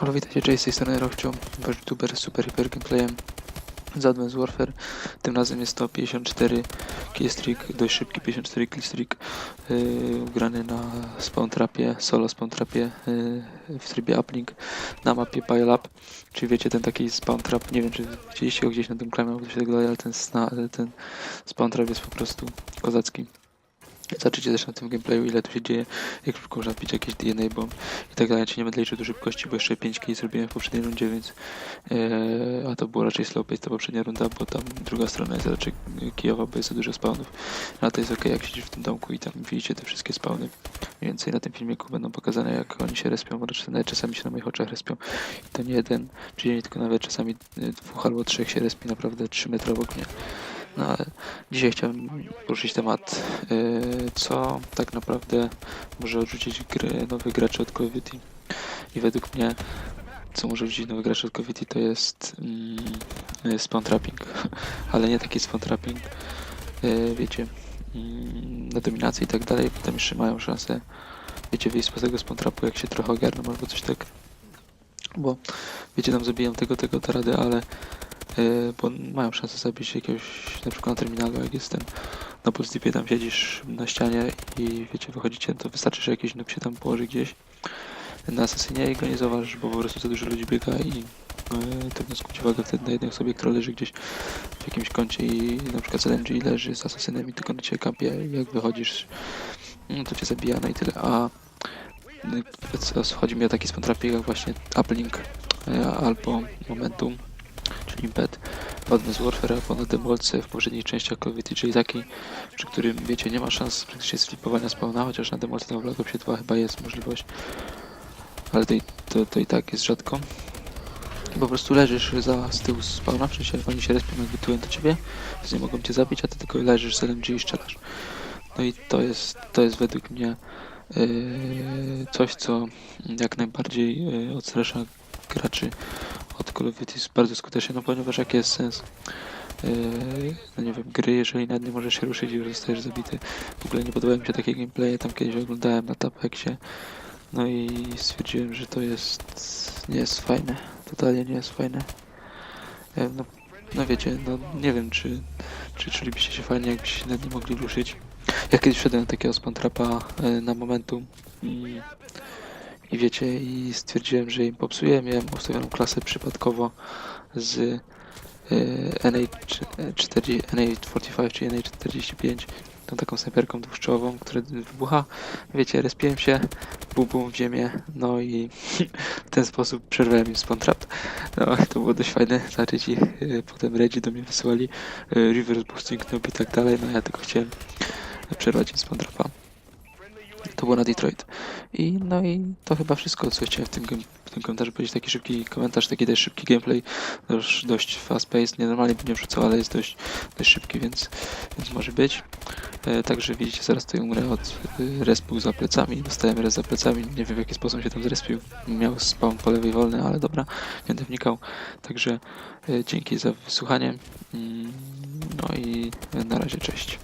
Halo, witajcie, Jay z tej strony Rochcio, wasz youtuber super hyper gameplayem z Advanced Warfare. Tym razem jest to 54 killstreak, dość szybki 54 killstreak, yy, grany na spawn trapie, solo spawn trapie yy, w trybie uplink na mapie Pile Up. Czyli wiecie, ten taki spawn trap, nie wiem czy widzieliście go gdzieś na tym klamie albo coś takiego, ale ten, ten spawn trap jest po prostu kozacki. Zobaczycie też na tym gameplayu ile tu się dzieje, jak szybko można pić jakieś DNA bomb i tak dalej. Nie będę liczył do szybkości, bo jeszcze 5 kg zrobiłem w poprzedniej rundzie, więc e, a to było raczej slow pace ta poprzednia runda, bo tam druga strona jest raczej kijowa, bo jest za dużo spawnów. No to jest ok, jak siedzisz w tym domku i tam widzicie te wszystkie spawny. Mniej więcej na tym filmiku będą pokazane, jak oni się respią, bo nawet czasami się na moich oczach respią. I to nie jeden, czy nie tylko nawet czasami y, dwóch albo trzech się respi naprawdę 3 metry obok mnie. No ale dzisiaj chciałem poruszyć temat, yy, co tak naprawdę może odrzucić gry, nowych graczy od Duty. I według mnie, co może odrzucić nowych graczy od Duty, to jest mm, spawn trapping. ale nie taki spawn trapping, yy, wiecie, mm, na dominację i tak dalej. Potem jeszcze mają szansę, wiecie, wyjść z tego spawn trapu, jak się trochę ogarną albo coś tak. Bo, wiecie, tam zabijam tego, tego, da radę, ale Yy, bo mają szansę zabić jakiegoś, na przykład na terminalu, jak jestem na pulsdipie, tam siedzisz na ścianie i wiecie, wychodzicie, to wystarczy, że jakiś noob się tam położy gdzieś na asasynie i go nie zauważysz, bo po prostu za dużo ludzi biega i yy, trudno skupić uwagę wtedy na jednej osobie, która leży gdzieś w jakimś kącie i na przykład ZNG leży z asasynem i tylko na ciebie kampie i jak wychodzisz, no to cię zabija, no i tyle, a co, chodzi mi o taki spontrapik jak właśnie uplink yy, albo momentum impet w Advanced Warfare albo na demolce w Call of Duty, czyli taki, przy którym wiecie, nie ma szans praktycznie sflipowania spawna, chociaż na demolce na Black Opsie 2 chyba jest możliwość, ale to i, to, to i tak jest rzadko. Po prostu leżysz za z tyłu spawna, w sensie oni się respią jakby tyłem do ciebie, więc nie mogą cię zabić, a ty tylko leżysz z LMG i strzelasz. No i to jest, to jest według mnie yy, coś, co jak najbardziej yy, odstrasza graczy Duty jest bardzo skuteczny, no ponieważ jaki jest sens yy, no nie wiem, gry, jeżeli nawet nie możesz się ruszyć i już zostajesz zabity. W ogóle nie podobały mi się takie gameplaye, tam kiedyś oglądałem na Tapexie, no i stwierdziłem, że to jest, nie jest fajne, totalnie nie jest fajne. E, no, no wiecie, no nie wiem, czy, czy czulibyście się fajnie, jakbyście nawet nie mogli ruszyć. Ja kiedyś wszedłem na takiego spantrapa e, na momentum i i wiecie, i stwierdziłem, że im popsuję. Miałem ustawioną klasę przypadkowo z y, NA45 NA czy NA45, tą taką snajperką dwuszczołową, która wybucha. Wiecie, respiłem się, bum bum w ziemię, no i w ten sposób przerwałem im spawn. No, to było dość fajne, ich, y, potem redzi do mnie wysyłali, y, reverse boosting noob i tak dalej, no ja tylko chciałem przerwać im spawn trapa. To było na Detroit. I no i to chyba wszystko, co chciałem w tym, w tym komentarzu powiedzieć. Taki szybki komentarz, taki też szybki gameplay. Już dość fast paced. Nie normalnie bym nie wrzucał, ale jest dość, dość szybki, więc, więc może być. E, także widzicie, zaraz tutaj umrę od e, respu za plecami. Dostałem res za plecami. Nie wiem w jaki sposób się tam zrespił. Miał spawn po lewej wolny, ale dobra, nie będę wnikał. Także e, dzięki za wysłuchanie. Mm, No i na razie, cześć.